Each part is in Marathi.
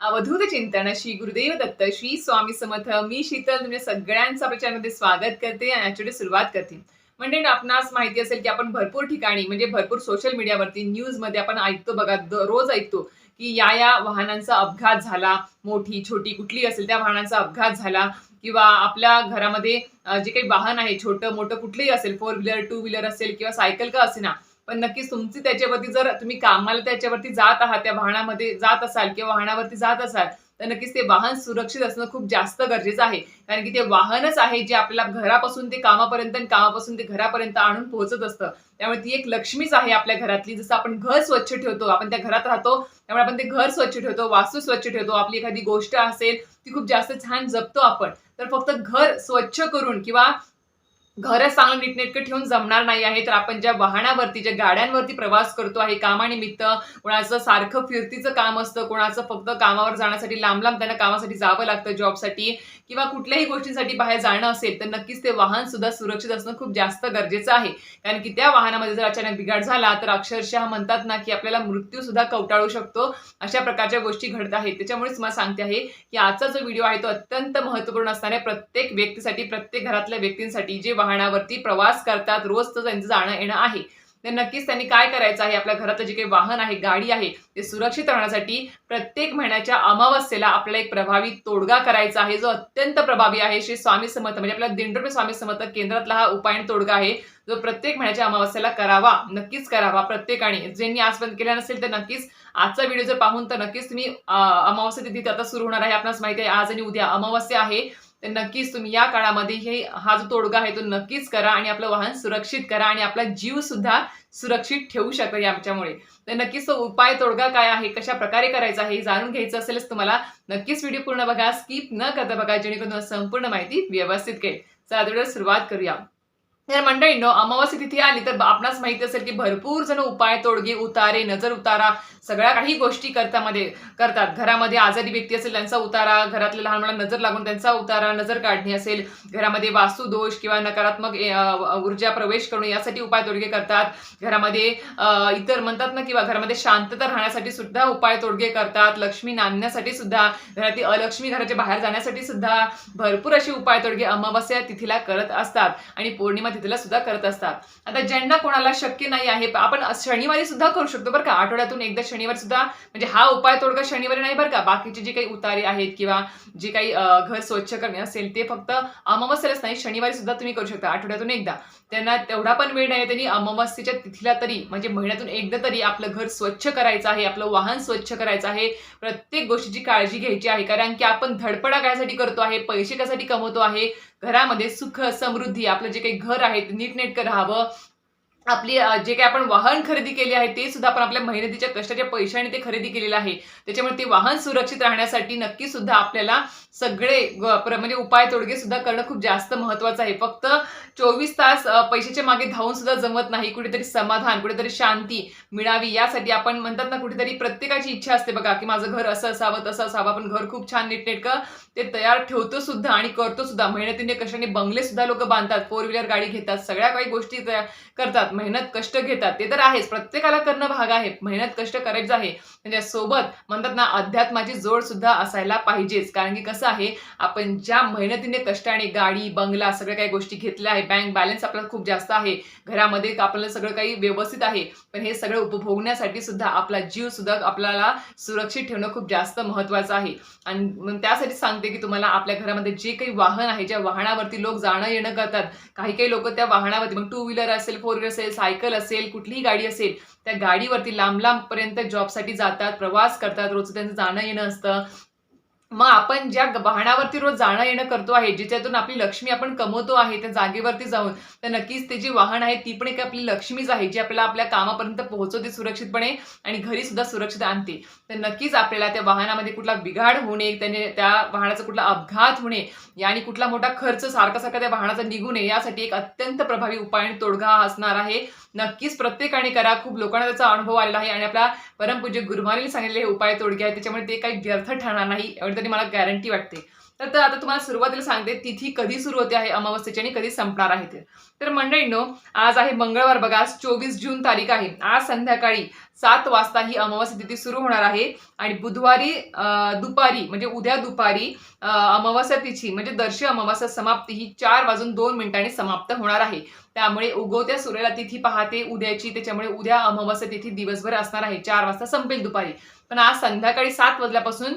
अवधूत चिंतन श्री गुरुदेव दत्त श्री स्वामी समर्थ मी शीतल तुमच्या सगळ्यांचा प्रचारमध्ये स्वागत करते आणि याच्याकडे सुरुवात करते. म्हणजे आपणास माहिती असेल की आपण भरपूर ठिकाणी म्हणजे भरपूर सोशल मीडियावरती न्यूजमध्ये आपण ऐकतो बघा द- रोज ऐकतो की या या वाहनांचा अपघात झाला मोठी छोटी कुठली असेल त्या वाहनांचा अपघात झाला किंवा आपल्या घरामध्ये जे काही वाहन आहे छोटं मोठं कुठलंही असेल फोर व्हीलर टू व्हीलर असेल किंवा सायकल का असेना पण नक्कीच तुमची त्याच्यावरती जर तुम्ही कामाला त्याच्यावरती जात आहात त्या वाहनामध्ये जात असाल किंवा वाहनावरती जात असाल तर नक्कीच ते वाहन सुरक्षित असणं खूप जास्त गरजेचं आहे. कारण की ते वाहनच आहे जे आपल्याला घरापासून ते कामापर्यंत आणि कामापासून ते घरापर्यंत आणून पोहोचत असतं. त्यामुळे ती एक लक्ष्मीच आहे आपल्या घरातली. जसं आपण घर स्वच्छ ठेवतो आपण त्या घरात राहतो त्यामुळे आपण ते घर स्वच्छ ठेवतो वास्तू स्वच्छ ठेवतो आपली एखादी गोष्ट असेल ती खूप जास्त छान जपतो आपण. तर फक्त घर स्वच्छ करून किंवा घरच चांगलं नीटनेटकं ठेवून जमणार नाही आहे. तर आपण ज्या वाहनावरती ज्या गाड्यांवरती प्रवास करतो आहे कामानिमित्त कोणाचं सारखं फिरतीचं काम असतं कोणाचं फक्त कामावर जाण्यासाठी लांब लांब त्यांना कामासाठी जावं लागतं जॉबसाठी किंवा कुठल्याही गोष्टींसाठी बाहेर जाणं असेल तर नक्कीच ते वाहन सुद्धा सुरक्षित असणं खूप जास्त गरजेचं आहे. कारण की त्या वाहनामध्ये जर अचानक बिघाड झाला तर अक्षरशः म्हणतात ना की आपल्याला मृत्यू सुद्धा कवटाळू शकतो. अशा प्रकारच्या गोष्टी घडत आहेत. त्याच्यामुळेच मला सांगते आहे की आजचा जो व्हिडिओ आहे तो अत्यंत महत्त्वपूर्ण असणार प्रत्येक व्यक्तीसाठी प्रत्येक घरातल्या व्यक्तींसाठी जे वाहन वाहनावरती प्रवास करतात रोजचं त्यांचं जाणं येणं आहे. तर नक्कीच त्यांनी काय करायचं आहे? आपल्या घरातलं जे काही वाहन आहे गाडी आहे ते सुरक्षित राहण्यासाठी प्रत्येक महिन्याच्या अमावस्येला आपला एक प्रभावी तोडगा करायचा आहे. जो अत्यंत प्रभावी आहे. श्री स्वामी समर्थ म्हणजे आपल्या दिंडोबे स्वामी समर्थ केंद्रातला हा उपाय तोडगा आहे. जो प्रत्येक महिन्याच्या अमावस्येला करावा नक्कीच करावा प्रत्येकाने. ज्यांनी आजपर्यंत केला नसेल तर नक्कीच आजचा व्हिडिओ जर पाहून तर नक्कीच तुम्ही अमावस्या तिथी आता सुरू होणार आहे. आपणास माहिती आहे आज आणि उद्या अमावस्या आहे. तर नक्कीच तुम्ही या काळामध्ये हे हा जो तोडगा आहे तो नक्कीच करा आणि आपलं वाहन सुरक्षित करा आणि आपला जीव सुद्धा सुरक्षित ठेवू शकता याच्यामुळे. तर नक्कीच तो उपाय तोडगा काय आहे कशा प्रकारे करायचा आहे हे जाणून घ्यायचं असेलच तुम्हाला नक्कीच व्हिडिओ पूर्ण बघा स्किप न करता बघा जेणेकरून संपूर्ण माहिती व्यवस्थित कळेल. चला तेवढं सुरुवात करूया. तर मंडळींनो अमावस्या तिथे आली तर आपणास माहिती असेल की भरपूर जण उपाय तोडगे उतारे नजर उतारा सगळ्या काही गोष्टी करतामध्ये करतात. घरामध्ये आजारी व्यक्ती असेल त्यांचा उतारा घरातल्या लहान मुलांना नजर लागून त्यांचा उतारा नजर काढणे असेल घरामध्ये वास्तुदोष किंवा नकारात्मक ऊर्जा प्रवेश करणे यासाठी उपाय तोडगे करतात. घरामध्ये इतर म्हणतात ना किंवा घरामध्ये शांतता राहण्यासाठी सुद्धा उपाय तोडगे करतात. लक्ष्मी नांदण्यासाठी सुद्धा घरातील अलक्ष्मी घराच्या बाहेर जाण्यासाठी सुद्धा भरपूर असे उपाय तोडगे अमावस्या तिथीला करत असतात आणि पौर्णिमा तिथीला सुद्धा करत असतात. आता ज्यांना कोणाला शक्य नाही आहे आपण शनिवारी सुद्धा करू शकतो बरं का. आठवड्यातून एकदा शनिवार सुद्धा म्हणजे हा उपाय तोडगा शनिवारी नाही बरं का? बाकीचे जे काही उतारे आहेत किंवा जे काही घर स्वच्छ करणे असेल ते फक्त अमावस्यालाच नाही शनिवारी सुद्धा तुम्ही करू शकता आठवड्यातून एकदा. त्यांना तेवढा पण वेळ नाही त्यांनी अमावस्येच्या तिथीला तरी म्हणजे महिन्यातून एकदा तरी आपलं घर स्वच्छ करायचं आहे आपलं वाहन स्वच्छ करायचं आहे प्रत्येक गोष्टीची काळजी घ्यायची आहे कारण की आपण धडपडा कायसाठी करतो आहे पैसे कशासाठी कमवतो आहे घरामध्ये सुख समृद्धी आपलं जे काही घर आहे नीटनेटकं राहावं आपली जे काही आपण वाहन खरेदी केले आहे ते सुद्धा आपण आपल्या मेहनतीच्या कष्टाच्या पैशाने ते खरेदी केलेलं आहे. त्याच्यामुळे ते वाहन सुरक्षित राहण्यासाठी नक्की सुद्धा आपल्याला सगळे प्र- म्हणजे उपाय तोडगे सुद्धा करणं खूप जास्त महत्वाचं आहे. फक्त चोवीस तास पैशाच्या मागे धावून सुद्धा जमत नाही. कुठेतरी समाधान कुठेतरी शांती मिळावी यासाठी आपण म्हणतात ना कुठेतरी प्रत्येकाची इच्छा असते बघा की माझं घर असं असावं तसं असावं. आपण घर खूप छान नीटनेटकं ते तयार ठेवतो सुद्धा आणि करतो सुद्धा. मेहनतीने कशाने बंगले सुद्धा लोक बांधतात फोर व्हीलर गाडी घेतात सगळ्या काही गोष्टी तयार करतात मेहनत कष्ट घेतात ते तर आहेच. प्रत्येकाला करणं भाग आहे. मेहनत कष्ट करायचं आहे. म्हणजे सोबत म्हणतात ना अध्यात्माची जोड सुद्धा असायला पाहिजेच. कारण की कसं आहे आपण ज्या मेहनतीने कष्टाने गाडी बंगला सगळ्या काही गोष्टी घेतल्या आहे बँक बॅलन्स आपल्याला खूप जास्त आहे. घरामध्ये आपल्याला सगळं काही व्यवस्थित आहे. पण हे सगळं उपभोगण्यासाठी सुद्धा आपला जीव सुद्धा आपल्याला सुरक्षित ठेवणं खूप जास्त महत्वाचं आहे. आणि मग त्यासाठी सांगते की तुम्हाला आपल्या घरामध्ये जे काही वाहन आहे ज्या वाहनावरती लोक जाणं येणं करतात काही काही लोक त्या वाहनावरती मग टू व्हीलर असेल फोर व्हीलर असेल सायकल असेल कुठलीही गाडी असेल त्या गाडीवरती लांब लांबपर्यंत जॉबसाठी जातात प्रवास करतात रोजचं त्यांचं जाणं येणं असतं. मग आपण ज्या वाहनावरती रोज जाणं येणं करतो आहे जिच्यातून आपली लक्ष्मी आपण कमवतो आहे त्या जागेवरती जाऊन तर नक्कीच ते जी वाहन आहे ती पण एक आपली लक्ष्मीच आहे जी आपल्याला आपल्या कामापर्यंत पोहोचवते सुरक्षितपणे आणि घरी सुद्धा सुरक्षित आणते. तर नक्कीच आपल्याला त्या वाहनामध्ये कुठला बिघाड होणे त्याने त्या वाहनाचा कुठला अपघात होणे आणि कुठला मोठा खर्च सारखा सारखा त्या वाहनाचा निघू नये यासाठी एक अत्यंत प्रभावी उपाय आणि तोडगा असणार आहे. नक्कीच प्रत्येकाने करा. खूप लोकांना त्याचा अनुभव आलेला आहे आणि आपला परमपूज्य गुरुमारीने सांगितलेले हे उपाय तोडगे आहेत. त्याच्यामुळे ते काही व्यर्थ ठरणार नाही एवढी तरी मला गॅरंटी वाटते. तर आता तुम्हाला सुरुवातीला सांगते तिथी कधी सुरू होते आहे अमावस्येची आणि कधी संपणार आहे ते. तर मंडळींनो आज आहे मंगळवार बघा आज चोवीस जून तारीख आहे. आज संध्याकाळी सात वाजता ही अमावस्या तिथी सुरू होणार आहे. आणि बुधवारी दुपारी म्हणजे उद्या दुपारी अमावस्या तिची म्हणजे दर्शी अमावस्या समाप्ती ही चार वाजून दोन मिनिटांनी समाप्त होणार आहे. त्यामुळे उगवत्या सूर्याला तिथी पाहते उद्याची त्याच्यामुळे उद्या अमावस्या तिथी दिवसभर असणार आहे. चार वाजता संपेल दुपारी. पण आज संध्याकाळी सात वाजल्यापासून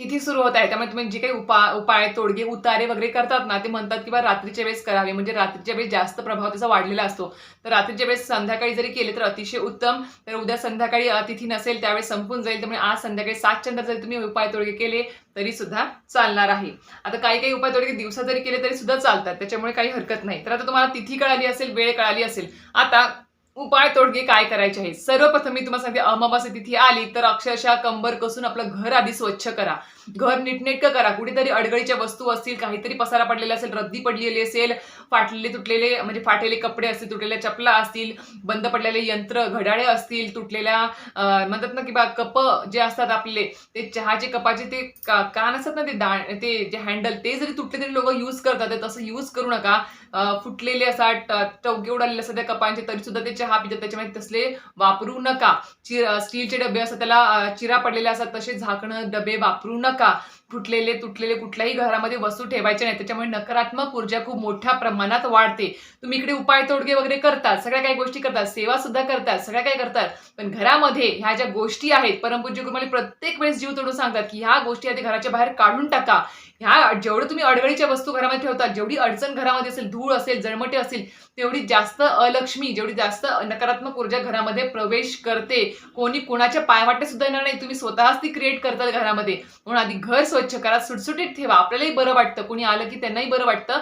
तिथी सुरू होत आहे. त्यामुळे तुम्ही जे काही उपा उपाय तोडगे उतारे वगैरे करतात ना ते म्हणतात की बा रात्रीच्या वेळेस करावे. म्हणजे रात्रीच्या वेळेस जास्त प्रभाव त्याचा वाढलेला असतो. तर रात्रीच्या वेळेस संध्याकाळी जरी केले तर अतिशय उत्तम. तर उद्या संध्याकाळी तिथी नसेल त्यावेळेस संपून जाईल. त्यामुळे आज संध्याकाळी सात चंद्र जरी तुम्ही उपाय तोडगे केले तरी सुद्धा चालणार आहे. आता काही काही उपाय तोडगे दिवसा जरी केले तरी सुद्धा चालतात. त्याच्यामुळे काही हरकत नाही. तर आता तुम्हाला तिथी कळाली असेल वेळ कळाली असेल. आता उपाय तोडगे काय करायचे आहे सर्वप्रथम मी तुम्हाला सांगते अमावास्या तिथी आली तर अक्षरशः कंबर कसून आपलं घर आधी स्वच्छ करा. घर नीटनेटकं करा. कुठेतरी अडगळीच्या वस्तू असतील काहीतरी पसारा पडलेला असेल रद्दी पडलेली असेल फाटलेले तुटलेले म्हणजे फाटलेले कपडे असतील तुटलेल्या चपला असतील बंद पडलेले यंत्र घड्याळे असतील तुटलेल्या म्हणतात ना की बा कप जे असतात आपले ते चहाचे कपाचे ते का- कान असतात ना ते दा ते जे हँडल ते जरी तुटले तरी लोक यूज करतात तसं यूज करू नका. फुटलेले असा ट- टवके उडालेले असतात त्या कपांचे तरी सुद्धा ते चहा पितात. त्याच्यामध्ये तसले वापरू नका. चि स्टीलचे डबे असतात त्याला चिरा पडलेले असतात तसे झाकणं डबे वापरू नका. फुटलेले तुटलेले कुठल्याही घरामध्ये वस्तू ठेवायच्या नाही त्याच्यामुळे नकारात्मक ऊर्जा खूप मोठ्या प्रमाणात वाढते. तुम्ही इकडे उपाय तोडगे वगैरे करतात. सगळ्या काही गोष्टी करतात. सेवा सुद्धा करतात. सगळ्या काही करतात. पण घरामध्ये ह्या ज्या गोष्टी आहेत परमपूज्य गुरुमाली प्रत्येक वेळेस जीव तोडून सांगतात की ह्या गोष्टी आधी घराच्या बाहेर काढून टाका. ह्या जेवढं तुम्ही अडगळीच्या वस्तू घरामध्ये ठेवतात जेवढी अडचण घरामध्ये असेल धूळ असेल जळमटे असेल तेवढी जास्त अलक्ष्मी जेवढी जास्त नकारात्मक ऊर्जा घरामध्ये प्रवेश करते. कोणी कोणाच्या पायवाटे सुद्धा येणार नाही. तुम्ही स्वतःच ती क्रिएट करतात घरामध्ये. म्हणून आधी घर स्वच्छ करा. सुटसुटीत ठेवा. आपल्यालाही बरं वाटतं. कोणी आलं की त्यांनाही बरं वाटतं.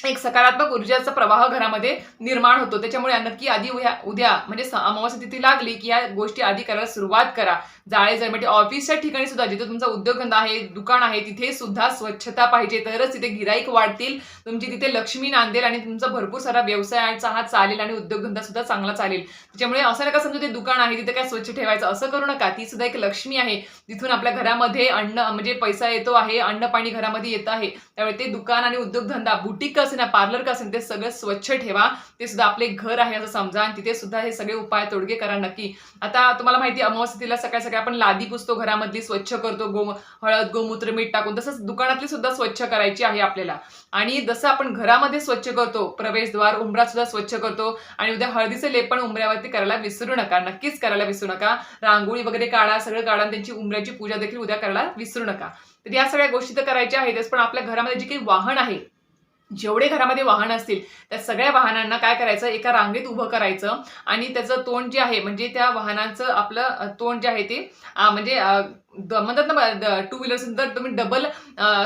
एक सकारात्मक ऊर्जाचा प्रवाह घरामध्ये निर्माण होतो. त्याच्यामुळे नक्की आधी उद्या उद्या म्हणजे अमावस्या तिथी लागली की या गोष्टी आधी करायला सुरुवात करा. जाळे जळमटे ऑफिसच्या ठिकाणी सुद्धा जिथे तुमचा उद्योगधंदा आहे दुकान आहे तिथे सुद्धा स्वच्छता पाहिजे. तरच तिथे गिराईक वाढतील. तुमची तिथे लक्ष्मी नांदेल आणि तुमचा भरपूर सारा व्यवसायाचा हा चालेल आणि उद्योगधंदा सुद्धा चांगला चालेल. त्याच्यामुळे असं नका समजा ते दुकान आहे तिथे काय स्वच्छ ठेवायचं असं करू नका. ती सुद्धा एक लक्ष्मी आहे. तिथून आपल्या घरामध्ये अन्न म्हणजे पैसा येतो आहे अन्न पाणी घरामध्ये येत आहे. त्यामुळे ते दुकान आणि उद्योगधंदा बुटीक असेल ना पार्लर का असेल ते सगळं स्वच्छ ठेवा. ते सुद्धा आपले घर आहे असं समजा आणि तिथे सुद्धा हे सगळे उपाय तोडगे करा नक्की. आता तुम्हाला माहिती आहे अमावस्येला सकाळी सकाळी आपण लादी पुसतो घरामधली स्वच्छ करतो गो हळद गोमूत्र मीठ टाकून. तसंच दुकानातली सुद्धा स्वच्छ करायची आहे आपल्याला. आणि जसं आपण घरामध्ये स्वच्छ करतो प्रवेशद्वार उंबरा सुद्धा स्वच्छ करतो आणि उद्या हळदीचे लेपण उंबऱ्यावरती करायला विसरू नका. नक्कीच करायला विसरू नका. रांगोळी वगैरे काढा सगळं काढा त्यांची उंबऱ्याची पूजा देखील उद्या करायला विसरू नका. तर या सगळ्या गोष्टी तर करायच्या आहेतच पण आपल्या घरामध्ये जे काही वाहन आहे जेवढे घरामध्ये वाहन असतील त्या सगळ्या वाहनांना काय करायचं? एका रांगेत उभं करायचं आणि त्याचं तोंड जे आहे म्हणजे त्या वाहनांचं आपलं तोंड जे आहे ते म्हणजे म्हणतात ना टू व्हीलर तर तुम्ही डबल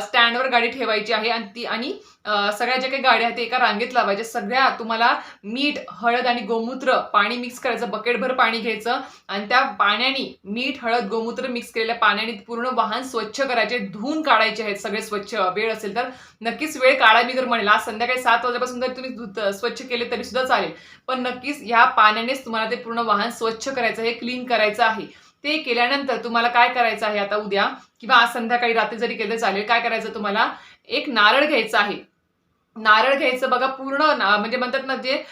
स्टँडवर गाडी ठेवायची आहे आणि ती आणि सगळ्या ज्या काही गाड्या आहेत ते एका रांगेत लावायच्या. सगळ्या तुम्हाला मीठ हळद आणि गोमूत्र पाणी मिक्स करायचं. बकेटभर पाणी घ्यायचं आणि त्या पाण्याने मीठ हळद गोमूत्र मिक्स केलेल्या पाण्याने पूर्ण वाहन स्वच्छ करायचे. धुवून काढायचे आहेत सगळे स्वच्छ. वेळ असेल तर नक्कीच वेळ काढा मी तर म्हणेल. आज संध्याकाळी सात वाजल्यापासून जर तुम्ही स्वच्छ केले तरी सुद्धा चालेल. पण नक्कीच ह्या पाण्यानेच तुम्हाला ते पूर्ण वाहन स्वच्छ करायचं हे क्लीन करायचं आहे. ते केल्यानंतर तुम्हाला काय करायचं आहे आता उद्या? किंवा आज संध्याकाळी रात्री जरी केलं चालेल काय करायचं तुम्हाला? एक नारळ घ्यायचं आहे. नारळ घ्यायचं बघा पूर्ण म्हणजे म्हणतात ना जे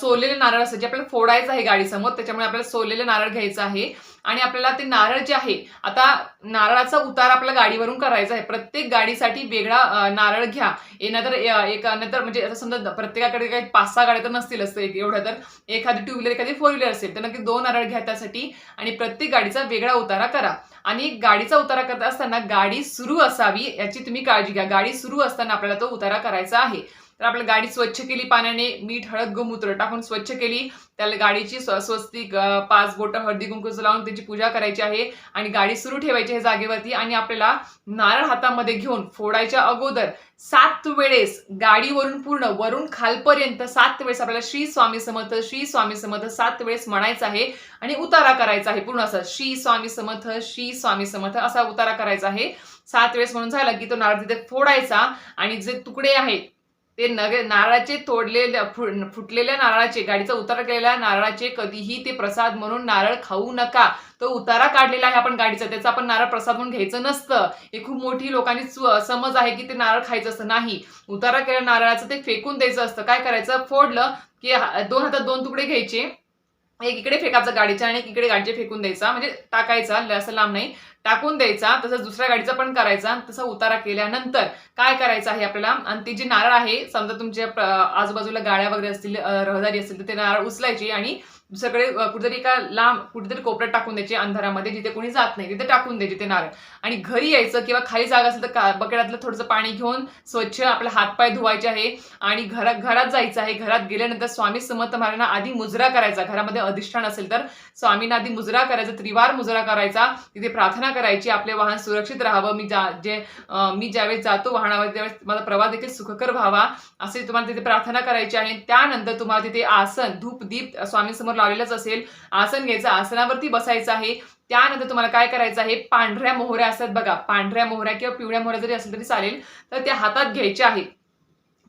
सोललेले नारळ असतात जे आपल्याला फोडायचं आहे गाडीसमोर त्याच्यामुळे आपल्याला सोललेले नारळ घ्यायचं आहे. आणि आपल्याला ते नारळ जे आहे आता नारळाचा उतार आपल्या गाडीवरून करायचा आहे. प्रत्येक गाडीसाठी वेगळा नारळ घ्या. ए नाहीतर एक नाहीतर म्हणजे असं समजा प्रत्येकाकडे काही पाच सहा गाड्या तर नसतीलच एक- एवढ्या तर. एखादी टू व्हीलर एखादी फोर व्हीलर असेल तर नक्की दोन नारळ घ्या त्यासाठी आणि प्रत्येक गाडीचा वेगळा उतारा करा. आणि गाडीचा उतारा करत असताना गाडी सुरू असावी याची तुम्ही काळजी घ्या. गाडी सुरू असताना आपल्याला तो उतारा करायचा आहे. तर आपण गाडी स्वच्छ केली पाण्याने मीठ हळद गोमूत्र टाकून स्वच्छ केली. त्याला गाडीची स्व- स्वस्तिक पाच बोटं हळदी कुंकूचं लावून त्याची पूजा करायची आहे आणि गाडी सुरू ठेवायची आहे जागेवरती आणि आपल्याला नारळ हातामध्ये घेऊन फोडायच्या अगोदर सात वेळेस गाडीवरून पूर्ण वरून खालपर्यंत सात वेळेस आपल्याला श्री स्वामी समर्थ श्री स्वामी समर्थ सात वेळेस म्हणायचं आहे आणि उतारा करायचा आहे. पूर्ण असं श्री स्वामी समर्थ श्री स्वामी समर्थ असा उतारा करायचा आहे. सात वेळेस म्हणून झाला की तो नारळ तिथे फोडायचा आणि जे तुकडे आहेत ते नगे नारळाचे तोडलेल्या फु- फुटलेल्या नारळाचे गाडीचा उतारा केलेल्या नारळाचे कधीही ते प्रसाद म्हणून नारळ खाऊ नका. तो उतारा काढलेला आहे आपण गाडीचा त्याचा आपण नारळ प्रसाद म्हणून घ्यायचं नसतं. हे खूप मोठी लोकांनी समज आहे की ते नारळ खायचं असतं. नाही. उतारा केलेल्या नारळाचं ते फेकून द्यायचं असतं. काय करायचं? फोडलं की दोन हातात दोन तुकडे घ्यायचे. एक इकडे फेकायचा गाडीच्या आणि एक इकडे गाडीचे फेकून द्यायचा. म्हणजे टाकायचा असं लांब नाही. टाकून द्यायचा तसंच दुसऱ्या गाडीचा पण करायचा तसा उतारा केल्यानंतर काय करायचं आहे आपल्याला? आणि ते जी नारळ आहे समजा तुमच्या आजूबाजूला गाड्या वगैरे असतील रहदारी असतील तर ते नारळ उचलायची आणि सगळे कुठेतरी एका लांब कुठेतरी कोपऱ्यात टाकून द्यायचे अंधारामध्ये जिथे कोणी जात नाही तिथे टाकून द्यायचे ते नारळ. आणि घरी यायचं किंवा खाली जागा असेल तर का बकेटातलं थोडंसं पाणी घेऊन स्वच्छ आपला हातपाय धुवायचे आहे. आणि घरात घरात जायचं आहे. घरात गेल्यानंतर स्वामी समर्थ महाराजांना आधी मुजरा करायचा. घरामध्ये अधिष्ठान असेल तर स्वामींना आधी मुजरा करायचा त्रिवार मुजरा करायचा. तिथे प्रार्थना करायची आपले वाहन सुरक्षित राहावं. मी जा जे मी ज्यावेळेस जातो वाहनावर त्यावेळेस माझा प्रवास देखील सुखकर व्हावा. असे तुम्हाला तिथे प्रार्थना करायची आहे. त्यानंतर तुम्हाला तिथे आसन धूप दीप समोर लावलेलंच असेल. आसन घ्यायचं आसनावरती बसायचं आहे. त्यानंतर तुम्हाला काय करायचं आहे? पांढऱ्या मोहऱ्या असतात बघा. पांढऱ्या मोहऱ्या किंवा पिवळ्या मोहऱ्या जरी असेल तरी चालेल. तर त्या हातात घ्यायच्या आहेत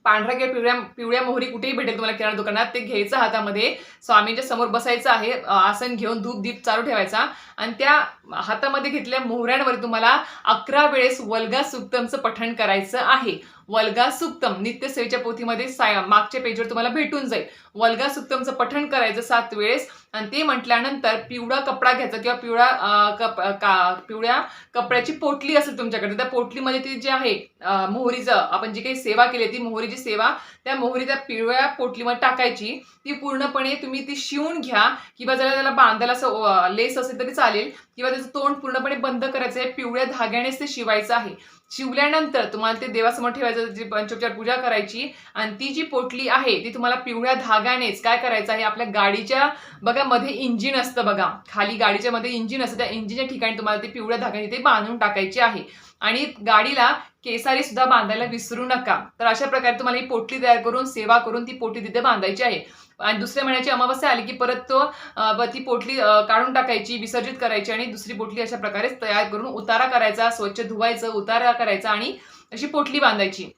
पांढऱ्या किंवा पिवळ्या पिवळ्या मोहरी कुठेही भेटेल तुम्हाला किराणा दुकानात. ते घ्यायचं हातामध्ये. स्वामींच्या समोर बसायचं आहे. आसन घेऊन धूप दीप चालू ठेवायचा. आणि त्या हातामध्ये घेतलेल्या मोहऱ्यांवर तुम्हाला अकरा वेळेस वल्गा सुक्तमचं पठण करायचं आहे. वल्गा सुक्तम नित्यसेवेच्या पोथीमध्ये साय- मागच्या पेजवर तुम्हाला भेटून जाईल. वल्गा सुक्तमचं पठण करायचं सात वेळेस आणि ते म्हटल्यानंतर पिवळा कपडा घ्यायचा किंवा पिवळा कप का पिवळ्या कपड्याची पोटली असेल तुमच्याकडे त्या पोटलीमध्ये ती जी आहे मोहरीचं आपण जी काही सेवा केली ती मोहरीची सेवा त्या मोहरी त्या पिवळ्या पोटलीमध्ये टाकायची. ती पूर्णपणे तुम्ही ती शिवून घ्या. किंवा जरा त्याला बांधायला असं लेस असेल तरी चालेल. किंवा त्याचं तोंड पूर्णपणे बंद करायचं आहे. पिवळ्या धाग्यानेच ते शिवायचं आहे. शिवल्यानंतर तुम्हाला ते देवासमोर ठेवायचं जी पंचोपचार पूजा करायची. आणि ती जी पोटली आहे ती तुम्हाला पिवळ्या धाग्यानेच काय करायचं आहे? आपल्या गाडीच्या बघा मध्ये इंजिन असतं बघा. खाली गाडीच्या मध्ये इंजिन असतं. त्या इंजिनच्या ठिकाणी तुम्हाला ते पिवळ्या धाग्याने ते बांधून टाकायची आहे. आणि गाडीला केसारी सुद्धा बांधायला विसरू नका. तर अशा प्रकारे तुम्हाला ही पोटली तयार करून सेवा करून ती पोटली तिथे बांधायची आहे. आणि दुसऱ्या महिन्याची अमावस्या आली की परत तो ती पोटली काढून टाकायची विसर्जित करायची आणि दुसरी पोटली अशा प्रकारे तयार करून उतारा करायचा स्वच्छ धुवायचं उतारा करायचा आणि अशी पोटली बांधायची.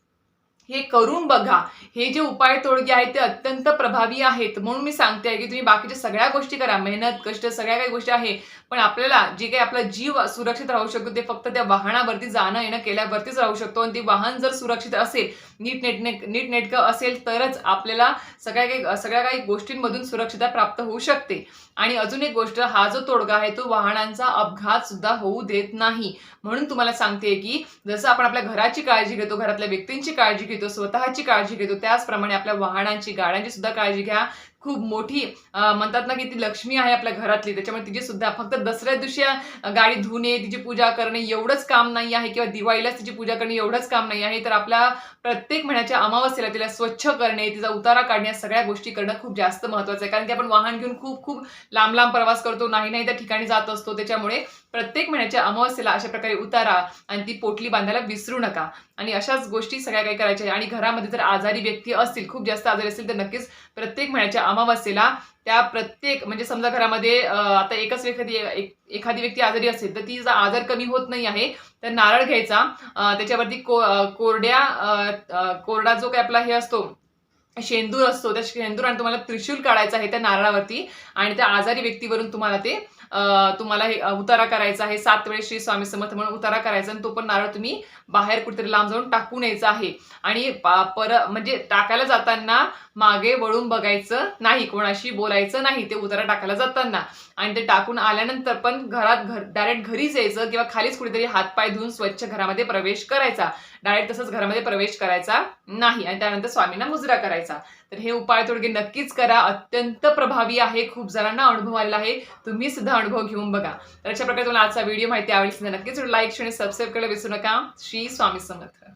हे करून बघा. हे जे उपाय तोडगे आहेत ते अत्यंत प्रभावी आहेत. म्हणून मी सांगते आहे की तुम्ही बाकीच्या सगळ्या गोष्टी करा. मेहनत कष्ट सगळ्या काही गोष्टी आहे. पण आपल्याला जे काही आपला जीव सुरक्षित राहू शकतो ते फक्त त्या वाहनावरती जाणं येणं केल्यावरतीच राहू शकतो. आणि ते वाहन जर सुरक्षित असेल नीट नेटने नीट नेटकं असेल तरच आपल्याला सगळ्या काही सगळ्या काही गोष्टींमधून सुरक्षितता प्राप्त होऊ शकते. आणि अजून एक गोष्ट हा जो तोडगा आहे तो वाहनांचा अपघात सुद्धा होऊ देत नाही. म्हणून तुम्हाला सांगते की जसं आपण आपल्या घराची काळजी घेतो घरातल्या व्यक्तींची काळजी घेतो स्वतःची काळजी घेतो. त्याचप्रमाणे आपल्या वाहनांची गाड्यांची सुद्धा काळजी घ्या. खूप मोठी म्हणतात ना की ती लक्ष्मी आहे आपल्या घरातली. त्याच्यामुळे तिची सुद्धा फक्त दसऱ्या दिवशी गाडी धुणे तिची पूजा करणे एवढंच काम नाही आहे किंवा दिवाळीलाच तिची पूजा करणे एवढंच काम नाही आहे. तर आपल्या प्रत्येक महिन्याच्या अमावस्येला तिला स्वच्छ करणे तिचा उतारा काढणे या सगळ्या गोष्टी करणं खूप जास्त महत्वाचं आहे. कारण की आपण वाहन घेऊन खूप खूप लांब लांब प्रवास करतो. नाही नाही त्या ठिकाणी जात असतो. त्याच्यामुळे प्रत्येक महिन्याच्या अमावस्येला अशा प्रकारे उतारा आणि ती पोटली बांधायला विसरू नका. आणि अशाच गोष्टी सगळ्या काही करायच्या आणि घरामध्ये जर आजारी व्यक्ती असतील खूप जास्त आजारी असतील तर नक्कीच प्रत्येक महिन्याच्या अमावस्येला त्या प्रत्येक म्हणजे समजा घरामध्ये आता एकच व्यक्ती एक- एखादी व्यक्ती आजारी असेल तर तिचा आजार कमी होत नाही आहे तर नारळ घ्यायचा. त्याच्यावरती को कोरड्या कोरडा जो काही आपला हे असतो शेंदूर असतो त्या शेंदूर आणि तुम्हाला त्रिशूल काढायचा आहे त्या नारळावरती आणि त्या आजारी व्यक्तीवरून तुम्हाला ते तुम्हाला हे उतारा करायचा आहे. सात वेळेस श्री स्वामी समर्थ म्हणून उतारा करायचा आणि तो पण नारळ तुम्ही बाहेर कुठेतरी लांब जाऊन टाकून यायचा आहे. आणि पर म्हणजे टाकायला जाताना मागे वळून बघायचं नाही. कोणाशी बोलायचं नाही ते उतारा टाकायला जाताना. आणि ते टाकून आल्यानंतर पण घरात घर डायरेक्ट घरीच यायचं किंवा खालीच कुठेतरी हातपाय धुवून स्वच्छ घरामध्ये प्रवेश करायचा. डायरेक्ट तसंच घरामध्ये प्रवेश करायचा नाही. आणि त्यानंतर स्वामींना मुजरा करायचा. तर हे उपाय तोडगे नक्कीच करा. अत्यंत प्रभावी आहे. खूप जणांना अनुभव आलेला आहे. तुम्ही सुद्धा अनुभव घेऊन बघा. तर अशा प्रकारे तुम्हाला आजचा व्हिडिओ माहिती आवडली नक्कीच लाईक आणि सबस्क्राईब करायला विसरू नका. श्री स्वामी समर्थ.